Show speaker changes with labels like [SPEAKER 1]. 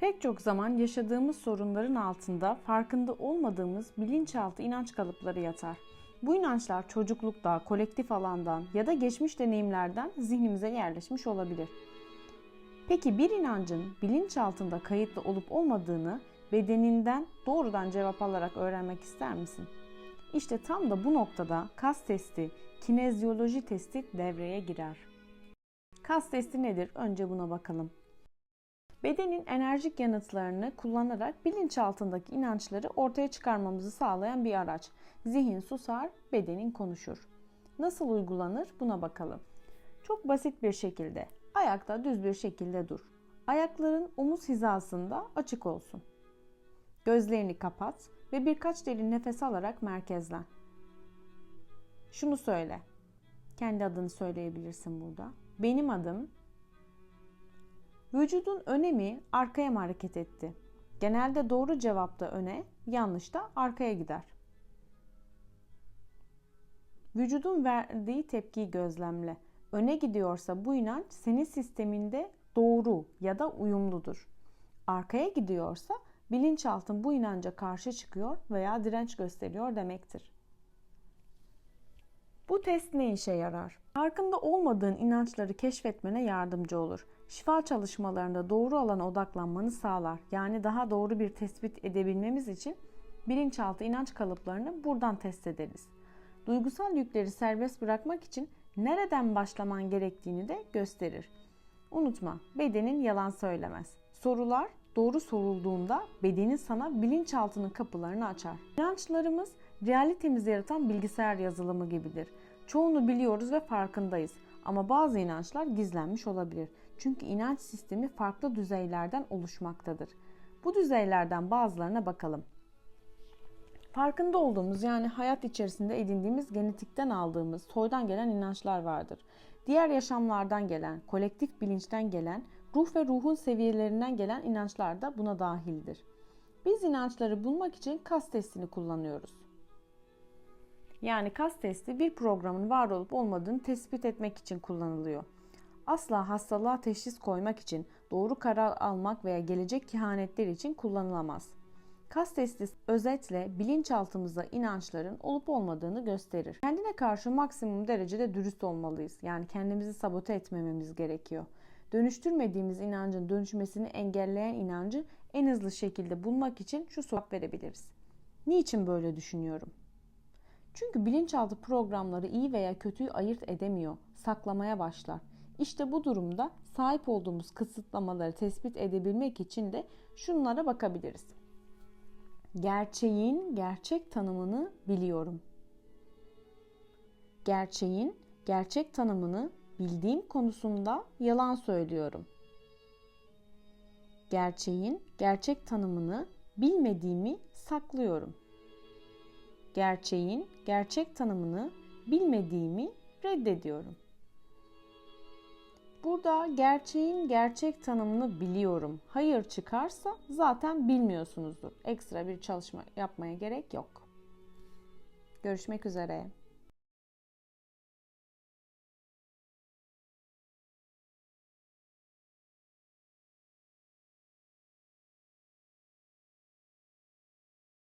[SPEAKER 1] Pek çok zaman yaşadığımız sorunların altında farkında olmadığımız bilinçaltı inanç kalıpları yatar. Bu inançlar çocuklukta, kolektif alandan ya da geçmiş deneyimlerden zihnimize yerleşmiş olabilir. Peki bir inancın bilinçaltında kayıtlı olup olmadığını bedeninden doğrudan cevap alarak öğrenmek ister misin? İşte tam da bu noktada kas testi, kinezyoloji testi devreye girer. Kas testi nedir? Önce buna bakalım. Bedenin enerjik yanıtlarını kullanarak bilinçaltındaki inançları ortaya çıkarmamızı sağlayan bir araç. Zihin susar, bedenin konuşur. Nasıl uygulanır? Buna bakalım. Çok basit bir şekilde ayakta düz bir şekilde dur. Ayakların omuz hizasında açık olsun. Gözlerini kapat ve birkaç derin nefes alarak merkezlen. Şunu söyle. Kendi adını söyleyebilirsin burada. Benim adım Vücudun önemi arkaya mı hareket etti? Genelde doğru cevapta öne, yanlış da arkaya gider. Vücudun verdiği tepkiyi gözlemle. Öne gidiyorsa bu inanç senin sisteminde doğru ya da uyumludur. Arkaya gidiyorsa bilinçaltın bu inanca karşı çıkıyor veya direnç gösteriyor demektir. Bu test ne işe yarar? Farkında olmadığın inançları keşfetmene yardımcı olur. Şifa çalışmalarında doğru alana odaklanmanı sağlar. Yani daha doğru bir tespit edebilmemiz için bilinçaltı inanç kalıplarını buradan test ederiz. Duygusal yükleri serbest bırakmak için nereden başlaman gerektiğini de gösterir. Unutma, bedenin yalan söylemez. Sorular doğru sorulduğunda bedenin sana bilinçaltının kapılarını açar. İnançlarımız realitemizi yaratan bilgisayar yazılımı gibidir. Çoğunu biliyoruz ve farkındayız. Ama bazı inançlar gizlenmiş olabilir. Çünkü inanç sistemi farklı düzeylerden oluşmaktadır. Bu düzeylerden bazılarına bakalım. Farkında olduğumuz yani hayat içerisinde edindiğimiz genetikten aldığımız soydan gelen inançlar vardır. Diğer yaşamlardan gelen, kolektif bilinçten gelen, ruh ve ruhun seviyelerinden gelen inançlar da buna dahildir. Biz inançları bulmak için kas testini kullanıyoruz. Yani kas testi bir programın var olup olmadığını tespit etmek için kullanılıyor. Asla hastalığa teşhis koymak için, doğru karar almak veya gelecek kehanetler için kullanılamaz. Kas testi özetle bilinçaltımıza inançların olup olmadığını gösterir. Kendine karşı maksimum derecede dürüst olmalıyız. Yani kendimizi sabote etmememiz gerekiyor. Dönüştürmediğimiz inancın dönüşmesini engelleyen inancı en hızlı şekilde bulmak için şu soru verebiliriz. Niçin böyle düşünüyorum? Çünkü bilinçaltı programları iyi veya kötüyü ayırt edemiyor, saklamaya başlar. İşte bu durumda sahip olduğumuz kısıtlamaları tespit edebilmek için de şunlara bakabiliriz. Gerçeğin gerçek tanımını biliyorum. Gerçeğin gerçek tanımını bildiğim konusunda yalan söylüyorum. Gerçeğin gerçek tanımını bilmediğimi saklıyorum. Gerçeğin gerçek tanımını bilmediğimi reddediyorum. Burada gerçeğin gerçek tanımını biliyorum. Hayır çıkarsa zaten bilmiyorsunuzdur. Ekstra bir çalışma yapmaya gerek yok. Görüşmek üzere.